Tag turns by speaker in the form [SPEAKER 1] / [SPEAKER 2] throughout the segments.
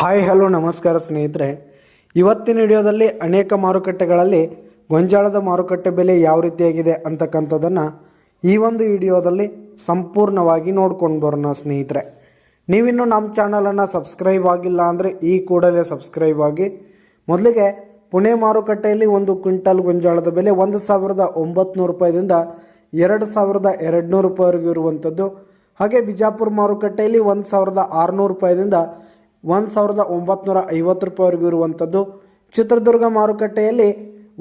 [SPEAKER 1] Hi, hello, ನಮಸ್ಕಾರ ಸ್ನೇಹಿತರೆ. ಇವತ್ತಿನ ವಿಡಿಯೋದಲ್ಲಿ ಅನೇಕ ಮಾರುಕಟ್ಟೆಗಳಲ್ಲಿ ಗೊಂಜಾಳದ ಮಾರುಕಟ್ಟೆ ಬೆಲೆ ಯಾವ ರೀತಿಯಾಗಿದೆ ಅಂತಕ್ಕಂಥದ್ದನ್ನು ಈ ಒಂದು ವಿಡಿಯೋದಲ್ಲಿ ಸಂಪೂರ್ಣವಾಗಿ ನೋಡ್ಕೊಂಡು ಬರೋಣ ಸ್ನೇಹಿತರೆ. ನೀವಿನ್ನೂ ನಮ್ಮ ಚಾನಲನ್ನು ಸಬ್ಸ್ಕ್ರೈಬ್ ಆಗಿಲ್ಲ ಅಂದರೆ ಈ ಕೂಡಲೇ ಸಬ್ಸ್ಕ್ರೈಬ್ ಆಗಿ. ಮೊದಲಿಗೆ ಪುಣೆ ಮಾರುಕಟ್ಟೆಯಲ್ಲಿ ಒಂದು ಕ್ವಿಂಟಲ್ ಗೊಂಜಾಳದ ಬೆಲೆ ಒಂದು ಸಾವಿರದ ಒಂಬತ್ತು ರೂಪಾಯಿದಿಂದ ಎರಡು ಸಾವಿರದ ಎರಡು ನೂರು ರೂಪಾಯಿವರೆಗೂ ಇರುವಂಥದ್ದು. ಹಾಗೆ ಬಿಜಾಪುರ ಮಾರುಕಟ್ಟೆಯಲ್ಲಿ ಒಂದು ಸಾವಿರದ ಆರುನೂರು ರೂಪಾಯಿದಿಂದ ಒಂದು ಸಾವಿರದ ಒಂಬತ್ನೂರ ಐವತ್ತು ರೂಪಾಯಿವರೆಗೂ ಇರುವಂಥದ್ದು. ಚಿತ್ರದುರ್ಗ ಮಾರುಕಟ್ಟೆಯಲ್ಲಿ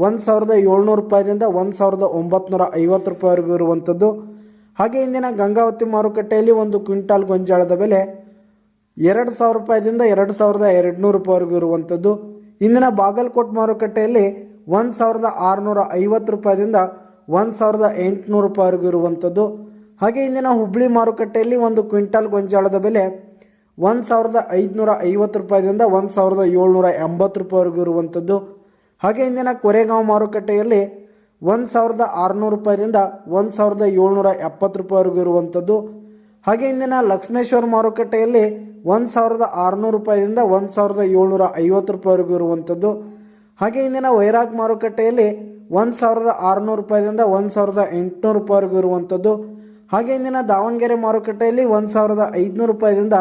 [SPEAKER 1] ಒಂದು ಸಾವಿರದ ಏಳ್ನೂರು ರೂಪಾಯಿದಿಂದ ಒಂದು ಸಾವಿರದ ಒಂಬತ್ನೂರ ಐವತ್ತು ರೂಪಾಯಿವರೆಗೂ ಇರುವಂಥದ್ದು. ಹಾಗೆ ಇಂದಿನ ಗಂಗಾವತಿ ಮಾರುಕಟ್ಟೆಯಲ್ಲಿ ಒಂದು ಕ್ವಿಂಟಾಲ್ ಗೊಂಜಾಳದ ಬೆಲೆ ಎರಡು ಸಾವಿರ ರೂಪಾಯಿದಿಂದ ಎರಡು ಸಾವಿರದ ಎರಡುನೂರು ರೂಪಾಯಿವರೆಗೂ ಇರುವಂಥದ್ದು. ಇಂದಿನ ಬಾಗಲಕೋಟ್ ಮಾರುಕಟ್ಟೆಯಲ್ಲಿ ಒಂದು ಸಾವಿರದ ಆರುನೂರ ಐವತ್ತು ರೂಪಾಯಿದಿಂದ ಒಂದು ಸಾವಿರದ ಎಂಟುನೂರು ರೂಪಾಯಿವರೆಗೂ ಇರುವಂಥದ್ದು. ಹಾಗೆ ಇಂದಿನ ಹುಬ್ಬಳ್ಳಿ ಮಾರುಕಟ್ಟೆಯಲ್ಲಿ ಒಂದು ಕ್ವಿಂಟಾಲ್ ಗೊಂಜಾಳದ ಬೆಲೆ ಒಂದು ಸಾವಿರದ ಐದುನೂರ ಐವತ್ತು ರೂಪಾಯಿದಿಂದ ಒಂದು ಸಾವಿರದ ಏಳ್ನೂರ ಎಂಬತ್ತು ರೂಪಾಯಿವರೆಗೂ ಇರುವಂಥದ್ದು. ಹಾಗೆ ಇಂದಿನ ಕೊರೆಗಾಂವ್ ಮಾರುಕಟ್ಟೆಯಲ್ಲಿ ಒಂದು ಸಾವಿರದ ಆರುನೂರು ರೂಪಾಯಿದಿಂದ ಒಂದು ಸಾವಿರದ ಏಳ್ನೂರ ಎಪ್ಪತ್ತು ರೂಪಾಯಿವರೆಗೂ ಇರುವಂಥದ್ದು. ಹಾಗೆ ಇಂದಿನ ಲಕ್ಷ್ಮೇಶ್ವರ ಮಾರುಕಟ್ಟೆಯಲ್ಲಿ ಒಂದು ಸಾವಿರದ ಆರುನೂರು ರೂಪಾಯಿದಿಂದ ಒಂದು ಸಾವಿರದ ಏಳ್ನೂರ ಐವತ್ತು ರೂಪಾಯಿವರೆಗೂ ಇರುವಂಥದ್ದು. ಹಾಗೆ ಇಂದಿನ ವೈರಾಗ್ ಮಾರುಕಟ್ಟೆಯಲ್ಲಿ ಒಂದು ಸಾವಿರದ ಆರುನೂರು ರೂಪಾಯಿದಿಂದ ಒಂದು ಸಾವಿರದ ಎಂಟುನೂರು ರೂಪಾಯಿವರೆಗೂ ಇರುವಂಥದ್ದು. ಹಾಗೆ ಇಂದಿನ ದಾವಣಗೆರೆ ಮಾರುಕಟ್ಟೆಯಲ್ಲಿ ಒಂದು ಸಾವಿರದ ಐದುನೂರು ರೂಪಾಯಿದಿಂದ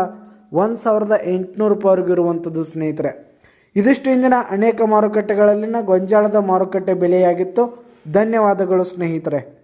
[SPEAKER 1] ಒಂದು ಸಾವಿರದ ಎಂಟುನೂರು ರೂಪಾಯಿವರೆಗೂ ಇರುವಂಥದ್ದು ಸ್ನೇಹಿತರೆ. ಇದಿಷ್ಟು ಇಂದಿನ ಅನೇಕ ಮಾರುಕಟ್ಟೆಗಳಲ್ಲಿನ ಗೊಂಜಾಳದ ಮಾರುಕಟ್ಟೆ ಬೆಲೆಯಾಗಿತ್ತು. ಧನ್ಯವಾದಗಳು ಸ್ನೇಹಿತರೆ.